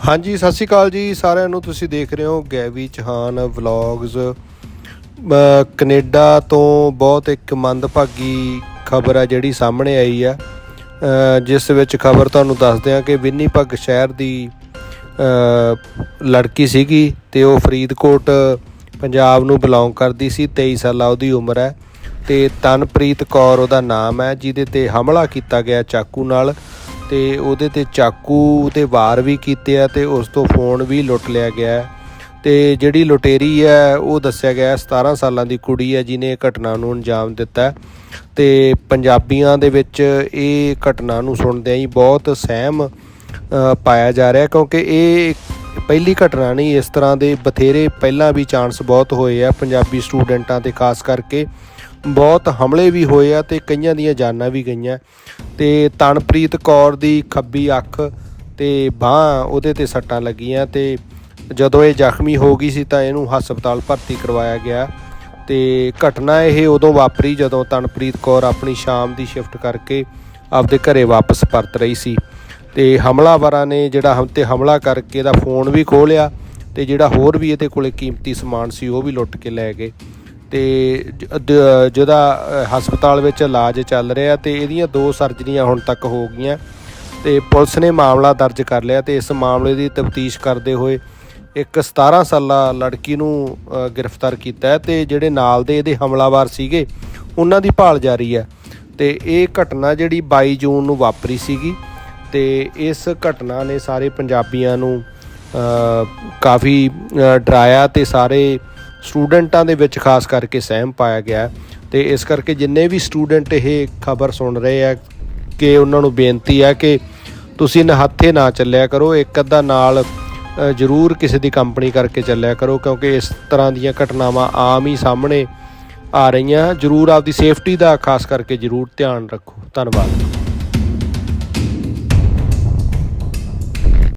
ਹਾਂਜੀ ਸਤਿ ਸ਼੍ਰੀ ਅਕਾਲ ਜੀ। ਸਾਰਿਆਂ ਨੂੰ ਤੁਸੀਂ ਦੇਖ ਰਹੇ ਹੋ ਗੈਵੀ ਚਹਾਨ ਵਲੌਗਸ ਅ, ਕੈਨੇਡਾ ਤੋਂ ਬਹੁਤ ਇੱਕ ਮੰਦਭਾਗੀ ਖਬਰ ਹੈ ਜਿਹੜੀ ਸਾਹਮਣੇ ਆਈ ਹੈ ਜਿਸ ਵਿੱਚ ਖਬਰ ਤੁਹਾਨੂੰ ਦੱਸਦੇ ਹਾਂ ਕਿ ਵਿੰਨੀਪੱਗ ਸ਼ਹਿਰ ਦੀ ਲੜਕੀ ਸੀਗੀ ਤੇ ਉਹ ਫਰੀਦਕੋਟ ਪੰਜਾਬ ਨੂੰ ਬਿਲੋਂਗ ਕਰਦੀ ਸੀ 23 ਸਾਲਾ ਉਹਦੀ ਉਮਰ ਹੈ। ਤੇ ਤਨਪ੍ਰੀਤ ਕੌਰ ਉਹਦਾ ਨਾਮ ਹੈ ਜਿਹਦੇ ਤੇ ਹਮਲਾ ਕੀਤਾ ਗਿਆ ਚਾਕੂ ਨਾਲ। ਤੇ ਉਹਦੇ ਤੇ ਚਾਕੂ ਤੇ ਵਾਰ ਵੀ ਕੀਤੇ ਆ ਤੇ ਉਸ ਤੋਂ ਫੋਨ ਵੀ ਲੁੱਟ ਲਿਆ ਗਿਆ ਹੈ। ਤੇ ਜਿਹੜੀ ਲੁਟੇਰੀ ਹੈ, ਉਹ ਦੱਸਿਆ ਗਿਆ ਹੈ 17 ਸਾਲਾਂ ਦੀ ਕੁੜੀ ਹੈ ਜਿਨੇ ਇਹ ਘਟਨਾ ਨੂੰ ਅੰਜਾਮ ਦਿੱਤਾ ਹੈ। ਤੇ ਪੰਜਾਬੀਆਂ ਦੇ ਵਿੱਚ ਇਹ ਘਟਨਾ ਨੂੰ ਸੁਣਦਿਆਂ ਹੀ ਬਹੁਤ ਸਹਿਮ ਪਾਇਆ ਜਾ ਰਿਹਾ ਕਿਉਂਕਿ ਇਹ ਪਹਿਲੀ ਘਟਨਾ ਨਹੀਂ, ਇਸ ਤਰ੍ਹਾਂ ਦੇ ਬਥੇਰੇ ਪਹਿਲਾਂ ਵੀ ਚਾਂਸ ਬਹੁਤ ਹੋਏ ਆ ਪੰਜਾਬੀ ਸਟੂਡੈਂਟਾਂ ਤੇ, ਖਾਸ ਕਰਕੇ ਬਹੁਤ ਹਮਲੇ ਵੀ ਹੋਏ ਆ ਤੇ ਕਈਆਂ ਦੀਆਂ ਜਾਨਾਂ ਵੀ ਗਈਆਂ। ਤੇ ਤਨਪ੍ਰੀਤ ਕੌਰ ਦੀ ਖੱਬੀ ਅੱਖ ਤੇ ਬਾਹ ਉਹਦੇ ਤੇ ਸੱਟਾਂ ਲੱਗੀਆਂ ਤੇ ਜਦੋਂ ਇਹ ਜ਼ਖਮੀ ਹੋ ਗਈ ਸੀ ਤਾਂ ਇਹਨੂੰ ਹਸਪਤਾਲ ਭਰਤੀ ਕਰਵਾਇਆ ਗਿਆ। ਤੇ ਘਟਨਾ ਇਹ ਉਦੋਂ ਵਾਪਰੀ ਜਦੋਂ ਤਨਪ੍ਰੀਤ ਕੌਰ ਆਪਣੀ ਸ਼ਾਮ ਦੀ ਸ਼ਿਫਟ ਕਰਕੇ ਆਪਦੇ ਘਰੇ ਵਾਪਸ ਪਰਤ ਰਹੀ ਸੀ। ਤੇ ਹਮਲਾਵਰਾਂ ਨੇ ਜਿਹੜਾ ਹਮ ਤੇ ਹਮਲਾ ਕਰਕੇ ਇਹਦਾ ਫੋਨ ਵੀ ਖੋਹ ਲਿਆ ਤੇ ਜਿਹੜਾ ਹੋਰ ਵੀ ਇਹਦੇ ਕੋਲੇ ਕੀਮਤੀ ਸਮਾਨ ਸੀ ਉਹ ਵੀ ਲੁੱਟ ਕੇ ਲੈ ਗਏ। ਤੇ ਜ- ਜਿਹਦਾ ਹਸਪਤਾਲ ਵਿੱਚ ਇਲਾਜ ਚੱਲ ਰਿਹਾ ਤੇ ਇਹਦੀਆਂ ਦੋ ਸਰਜਰੀਆਂ ਹੁਣ ਤੱਕ ਹੋ ਗਈਆਂ ਤੇ ਪੁਲਿਸ ਨੇ ਮਾਮਲਾ ਦਰਜ ਕਰ ਲਿਆ ਤੇ ਇਸ ਮਾਮਲੇ ਦੀ ਤਫਤੀਸ਼ ਕਰਦੇ ਹੋਏ ਇੱਕ 17 ਸਾਲਾ ਲੜਕੀ ਨੂੰ ਗ੍ਰਿਫਤਾਰ ਕੀਤਾ ਹੈ ਤੇ ਜਿਹੜੇ ਨਾਲ ਦੇ ਇਹਦੇ ਹਮਲਾਵਰ ਸੀਗੇ, ਉਹਨਾਂ ਦੀ ਭਾਲ ਜਾਰੀ ਹੈ ਤੇ ਇਹ ਘਟਨਾ ਜਿਹੜੀ 22 ਜੂਨ ਨੂੰ ਵਾਪਰੀ ਸੀਗੀ ਤੇ ਇਸ ਘਟਨਾ ਨੇ ਸਾਰੇ ਪੰਜਾਬੀਆਂ ਨੂੰ ਕਾਫੀ ਡਰਾਇਆ ਤੇ ਸਾਰੇ ਸਟੂਡੈਂਟਾਂ ਦੇ ਵਿੱਚ ਖਾਸ ਕਰਕੇ ਸਹਿਮ ਪਾਇਆ ਗਿਆ ਹੈ। ਤੇ ਇਸ ਕਰਕੇ ਜਿੰਨੇ ਵੀ ਸਟੂਡੈਂਟ ਇਹ ਖਬਰ ਸੁਣ ਰਹੇ ਆ ਕਿ ਉਹਨਾਂ ਨੂੰ ਬੇਨਤੀ ਹੈ ਕਿ ਤੁਸੀਂ ਨਹੱਥੇ ਨਾ ਚੱਲਿਆ ਕਰੋ, ਇੱਕ ਅੱਧਾ ਨਾਲ ਜ਼ਰੂਰ ਕਿਸੇ ਦੀ ਕੰਪਨੀ ਕਰਕੇ ਚੱਲਿਆ ਕਰੋ, ਕਿਉਂਕਿ ਇਸ ਤਰ੍ਹਾਂ ਦੀਆਂ ਘਟਨਾਵਾਂ ਆਮ ਹੀ ਸਾਹਮਣੇ ਆ ਰਹੀਆਂ। ਜ਼ਰੂਰ ਆਪਦੀ ਸੇਫਟੀ ਦਾ ਖਾਸ ਕਰਕੇ ਜ਼ਰੂਰ ਧਿਆਨ ਰੱਖੋ। ਧੰਨਵਾਦ।